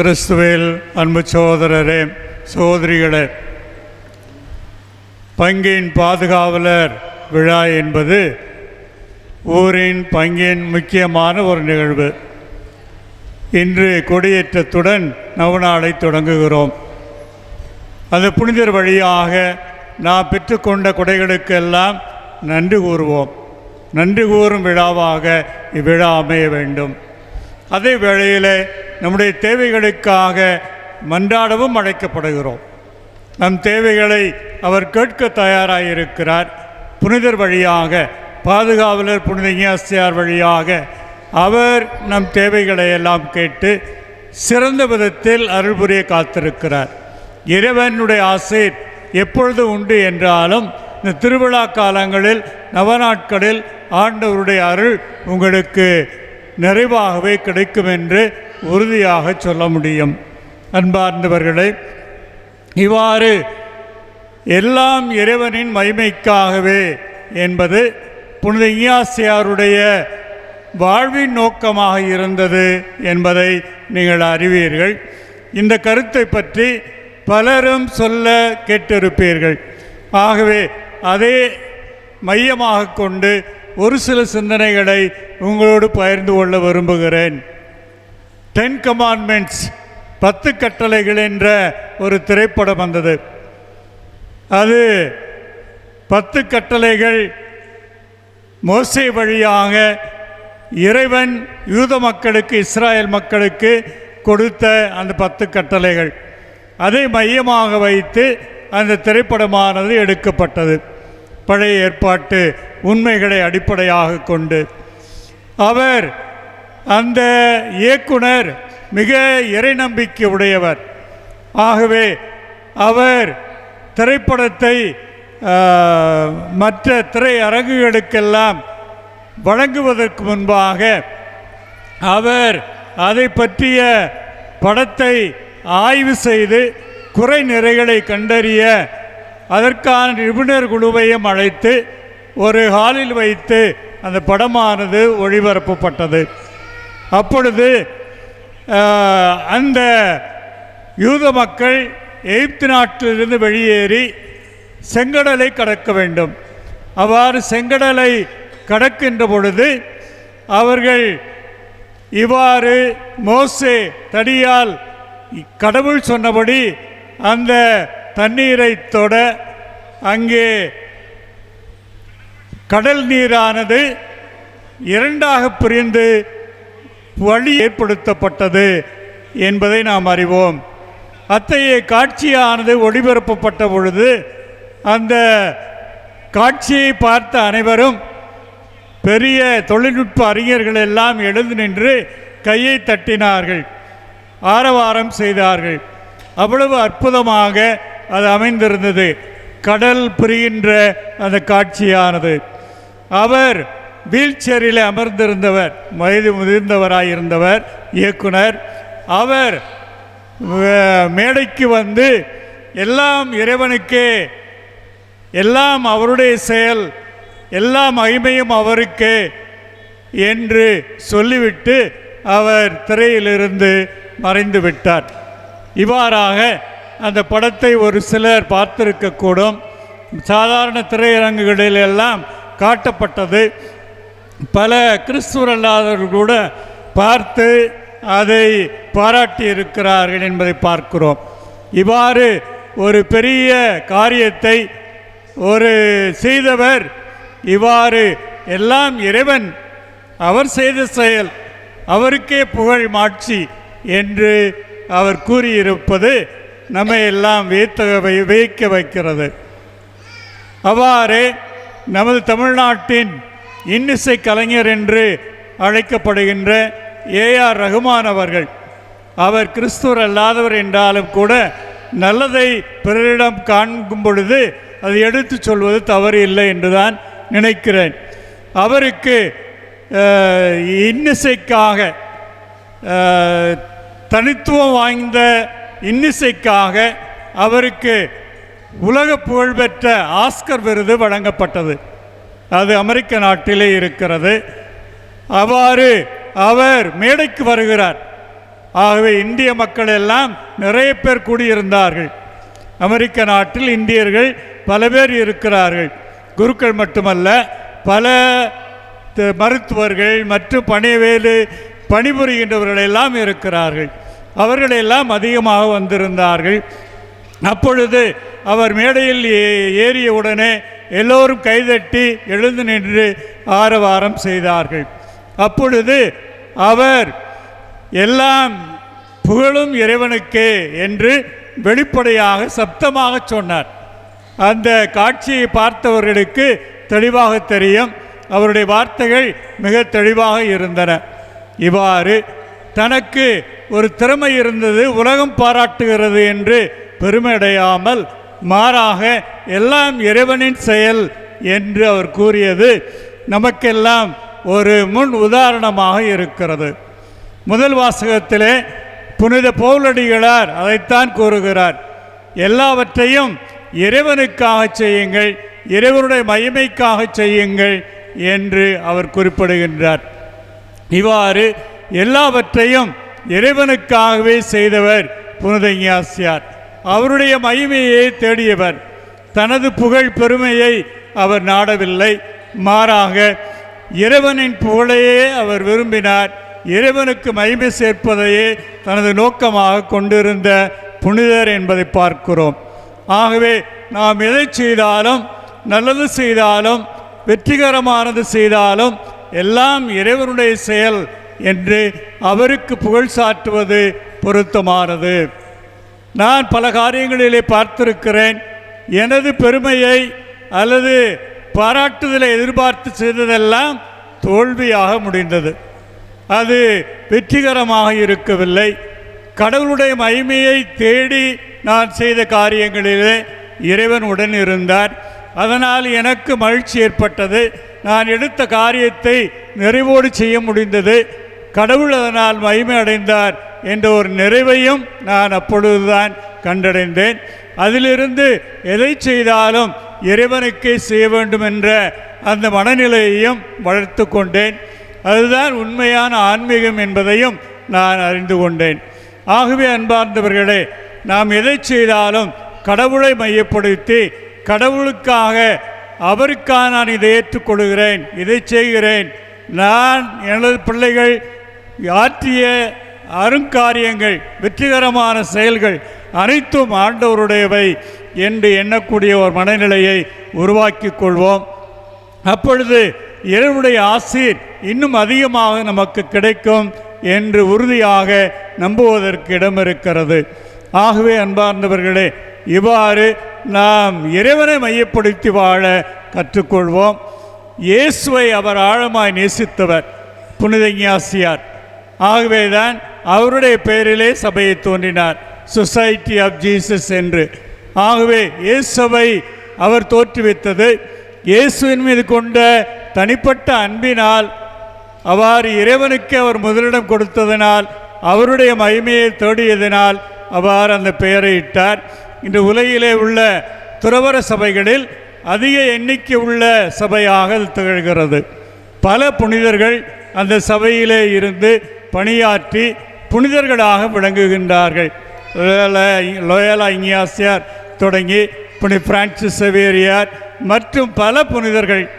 கிறிஸ்துவில் அன்பு சோதரரே சோதரிகளே பங்கின் பாதுகாவலர் விழா என்பது ஊரின் பங்கின் முக்கியமான ஒரு நிகழ்வு. இன்று கொடியேற்றத்துடன் நவநாளை தொடங்குகிறோம். அந்த புனிதர் வழியாக நாம் பெற்றுக்கொண்ட கொடைகளுக்கெல்லாம் நன்றி கூறுவோம். நன்றி கூறும் விழாவாக இவ்விழா அமைய வேண்டும். அதே வேளையில் நம்முடைய தேவைகளுக்காக மன்றாடவும் அழைக்கப்படுகிறோம். நம் தேவைகளை அவர் கேட்க தயாராக இருக்கிறார் புனிதர் வழியாக பாதுகாவலர் புனித இஞ்ஞாசியார் வழியாக அவர் நம் தேவைகளை எல்லாம் கேட்டு சிறந்த விதத்தில் அருள் புரிய காத்திருக்கிறார். இறைவனுடைய ஆசை எப்பொழுது உண்டு என்றாலும் இந்த திருவிழா காலங்களில் நவநாட்களில் ஆண்டவருடைய அருள் உங்களுக்கு நிறைவாகவே கிடைக்கும் என்று உறுதியாக சொல்ல முடியும். அன்பார்ந்தவர்களே இவ்வாறு எல்லாம் இறைவனின் மகிமைக்காகவே என்பது புனித இயாசியாருடைய வாழ்வின் நோக்கமாக இருந்தது என்பதை நீங்கள் அறிவீர்கள். இந்த கருத்தை பற்றி பலரும் சொல்ல கேட்டிருப்பீர்கள். ஆகவே அதே மையமாக கொண்டு ஒரு சில சிந்தனைகளை உங்களோடு பகிர்ந்து கொள்ள விரும்புகிறேன். டென் கமாண்ட்மெண்ட்ஸ் பத்து கட்டளைகள் என்ற ஒரு திரைப்படம் வந்தது. அது பத்து கட்டளைகள் மோசே வழியாக இறைவன் யூத மக்களுக்கு இஸ்ராயல் மக்களுக்கு கொடுத்த அந்த பத்து கட்டளைகள். அதை மையமாக வைத்து அந்த திரைப்படமானது எடுக்கப்பட்டது. பழைய ஏற்பாட்டு உண்மைகளை அடிப்படையாக கொண்டு. அவர் அந்த இயக்குனர் மிக இறை நம்பிக்கை உடையவர் ஆகவே அவர் திரைப்படத்தை மற்ற திரையரங்குகளுக்கெல்லாம் வழங்குவதற்கு முன்பாக அவர் அதை பற்றிய படத்தை ஆய்வு செய்து குறை நிறைகளை கண்டறிய அதற்கான நிபுணர் குழுவையும் அழைத்து ஒரு ஹாலில் வைத்து அந்த படமானது ஒளிபரப்பப்பட்டது. அப்பொழுது அந்த யூத மக்கள் எகிப்து நாட்டிலிருந்து வெளியேறி செங்கடலை கடக்க வேண்டும். அவ்வாறு செங்கடலை கடக்கின்ற பொழுது அவர்கள் இவ்வாறு மோசே தடியால் கடவுள் சொன்னபடி அந்த தண்ணீரை தொட அங்கே கடல் நீரானது இரண்டாக பிரிந்து வழி ஏற்படுத்தப்பட்டது என்பதை நாம் அறிவோம். அத்தகைய காட்சியானது ஒளிபரப்பப்பட்ட பொழுது அந்த காட்சியை பார்த்த அனைவரும் பெரிய தொழில்நுட்ப அறிஞர்கள் எல்லாம் எழுந்து நின்று கையை தட்டினார்கள். ஆரவாரம் செய்தார்கள். அவ்வளவு அற்புதமாக அது அமைந்திருந்தது. கடல் பிரிகின்ற அந்த காட்சியானது. அவர் வீல் சேரில் அமர்ந்திருந்தவர் வயது முதிர்ந்தவராயிருந்தவர் இயக்குனர். அவர் மேடைக்கு வந்து எல்லாம் இறைவனுக்கே எல்லாம் அவருடைய செயல் எல்லா மகிமையும் அவருக்கே என்று சொல்லிவிட்டு அவர் திரையிலிருந்து மறைந்து விட்டார். இவ்வாறாக அந்த படத்தை ஒரு சிலர் பார்த்திருக்கக்கூடும். சாதாரண திரையரங்குகளில் எல்லாம் காட்டப்பட்டது. பல கிறிஸ்துவர் அல்லாதவர்கள் கூட பார்த்து அதை பாராட்டி இருக்கிறார்கள் என்பதை பார்க்கிறோம். இவ்வாறு ஒரு பெரிய காரியத்தை ஒரு செய்தவர் இவ்வாறு எல்லாம் இறைவன் அவர் செய்த செயல் அவருக்கே புகழ் மாட்சி என்று அவர் கூறியிருப்பது நம்மை எல்லாம் வியத்த வியக்க வைக்கிறது. அவ்வாறே நமது தமிழ்நாட்டின் இன்னிசை கலைஞர் என்று அழைக்கப்படுகின்ற ஏஆர் ரகுமான் அவர்கள். அவர் கிறிஸ்துவர் அல்லாதவர் என்றாலும் கூட நல்லதை பிறரிடம் காண்கும் பொழுது அது எடுத்துச் சொல்வது தவறு இல்லை என்றுதான் நினைக்கிறேன். அவருக்கு இன்னிசைக்காக தனித்துவம் வாய்ந்த இன்னிசைக்காக அவருக்கு உலக புகழ்பெற்ற ஆஸ்கர் விருது வழங்கப்பட்டது. அது அமெரிக்க நாட்டிலே இருக்கிறது. அவ்வாறு அவர் மேடைக்கு வருகிறார். ஆகவே இந்திய மக்கள் எல்லாம் நிறைய பேர் கூடியிருந்தார்கள். அமெரிக்க நாட்டில் இந்தியர்கள் பல பேர் இருக்கிறார்கள். குருக்கள் மட்டுமல்ல பல மருத்துவர்கள் மற்றும் பணிவேலு பணிபுரிகின்றவர்கள் எல்லாம் இருக்கிறார்கள். அவர்களெல்லாம் அதிகமாக வந்திருந்தார்கள். அப்பொழுது அவர் மேடையில் ஏ- ஏறிய உடனே எல்லோரும் கைதட்டி எழுந்து நின்று ஆரவாரம் செய்தார்கள். அப்பொழுது அவர் எல்லாம் புகழும் இறைவனுக்கே என்று வெளிப்படையாக சப்தமாக சொன்னார். அந்த காட்சியை பார்த்தவர்களுக்கு தெளிவாக தெரியும் அவருடைய வார்த்தைகள் மிக தெளிவாக இருந்தன. இவ்வாறு தனக்கு ஒரு திறமை இருந்தது உலகம் பாராட்டுகிறது என்று பெருமையடையாமல் மாறாக எல்லாம் இறைவனின் செயல் என்று அவர் கூறியது. நமக்கெல்லாம் ஒரு முன் உதாரணமாக இருக்கிறது. முதல் வாசகத்திலே புனித பௌலடிகளார் அதைத்தான் கூறுகிறார். எல்லாவற்றையும் இறைவனுக்காக செய்யுங்கள் இறைவனுடைய மகிமைக்காக செய்யுங்கள் என்று அவர் குறிப்பிடுகின்றார். இவ்வாறு எல்லாவற்றையும் இறைவனுக்காகவே செய்தவர் புனித ஞாசியார் அவருடைய மகிமையை தேடியவர். தனது புகழ் பெருமையை அவர் நாடவில்லை. மாறாக இறைவனின் புகழையே அவர் விரும்பினார். இறைவனுக்கு மகிமை சேர்ப்பதையே தனது நோக்கமாக கொண்டிருந்த புனிதர் என்பதை பார்க்கிறோம். ஆகவே நாம் எதை செய்தாலும் நல்லது செய்தாலும் வெற்றிகரமானது செய்தாலும் எல்லாம் இறைவனுடைய செயல் என்று அவருக்கு புகழ் சாட்டுவது பொருத்தமானது. நான் பல காரியங்களிலே பார்த்திருக்கிறேன். எனது பெருமையை அல்லது பாராட்டுதலை எதிர்பார்த்து செய்ததெல்லாம் தோல்வியாக முடிந்தது. அது வெற்றிகரமாக இருக்கவில்லை. கடவுளுடைய மகிமையை தேடி நான் செய்த காரியங்களிலே இறைவன் உடன் இருந்தார். அதனால் எனக்கு மகிழ்ச்சி ஏற்பட்டது. நான் எடுத்த காரியத்தை நிறைவோடு செய்ய முடிந்தது. கடவுள் அதனால் மகிமை அடைந்தார். என்ற ஒரு நிறைவையும் நான் அப்பொழுதுதான் கண்டடைந்தேன். அதிலிருந்து எதை செய்தாலும் இறைவனுக்கே செய்ய வேண்டும் என்ற அந்த மனநிலையையும் வளர்த்து கொண்டேன். அதுதான் உண்மையான ஆன்மீகம் என்பதையும் நான் அறிந்து கொண்டேன். ஆகவே அன்பார்ந்தவர்களே நாம் எதை செய்தாலும் கடவுளை மையப்படுத்தி கடவுளுக்காக அவருக்காக நான் இதை ஏற்றுக்கொள்கிறேன் இதை செய்கிறேன். நான் எனது பிள்ளைகள் ஆற்றிய அருங்காரியங்கள் வெற்றிகரமான செயல்கள் அனைத்தும் ஆண்டவருடையவை என்று எண்ணக்கூடிய ஒரு மனநிலையை உருவாக்கி கொள்வோம். அப்பொழுது இறைவனுடைய ஆசீர் இன்னும் அதிகமாக நமக்கு கிடைக்கும் என்று உறுதியாக நம்புவதற்கு இடம் இருக்கிறது ஆகவே அன்பார்ந்தவர்களே இவ்வாறு நாம் இறைவனை மையப்படுத்தி வாழ கற்றுக்கொள்வோம். இயேசுவை அவர் ஆழமாய் நேசித்தவர் புனித ஞாசியார் ஆகவேதான் அவருடைய பெயரிலே சபையை தோன்றினார். சொசைட்டி ஆஃப் ஜீசஸ் என்று. ஆகவே இயேசுவை அவர் தோற்றுவித்தது. இயேசுவின் மீது கொண்ட தனிப்பட்ட அன்பினால் அவ்வாறு இறைவனுக்கு அவர் முதலிடம் கொடுத்ததனால் அவருடைய மகிமையை தேடியதனால் அவ்வாறு அந்த பெயரை இட்டார். இன்று உலகிலே உள்ள துறவர சபைகளில் அதிக எண்ணிக்கை உள்ள சபையாக அது திகழ்கிறது. பல புனிதர்கள் அந்த சபையிலே இருந்து பணியாற்றி புனிதர்களாக விளங்குகின்றார்கள். லோயலா- லோயலா இங்கியாசியார் தொடங்கி புனி பிரான்சிஸ் சவேரியார் மற்றும் பல புனிதர்கள்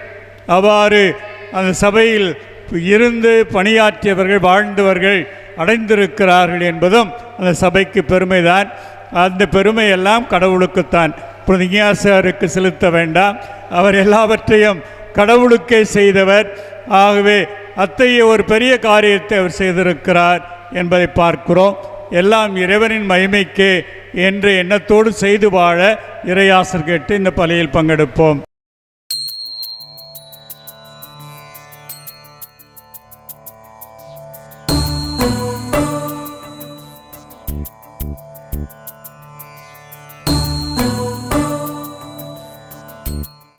அவ்வாறு அந்த சபையில் இருந்து பணியாற்றியவர்கள் வாழ்ந்தவர்கள் அடைந்திருக்கிறார்கள் என்பதும் அந்த சபைக்கு பெருமைதான். அந்த பெருமையெல்லாம் கடவுளுக்குத்தான். புனியாசாருக்கு செலுத்த வேண்டாம். அவர் எல்லாவற்றையும் கடவுளுக்கே செய்தவர். ஆகவே அத்தகைய ஒரு பெரிய காரியத்தை அவர் செய்திருக்கிறார் என்பதை பார்க்கிறோம். எல்லாம் இறைவனின் மகிமைக்கு என்ற எண்ணத்தோடு செய்து வாழ இறையாசர் கேட்டு இந்த பலியில் பங்கெடுப்போம்.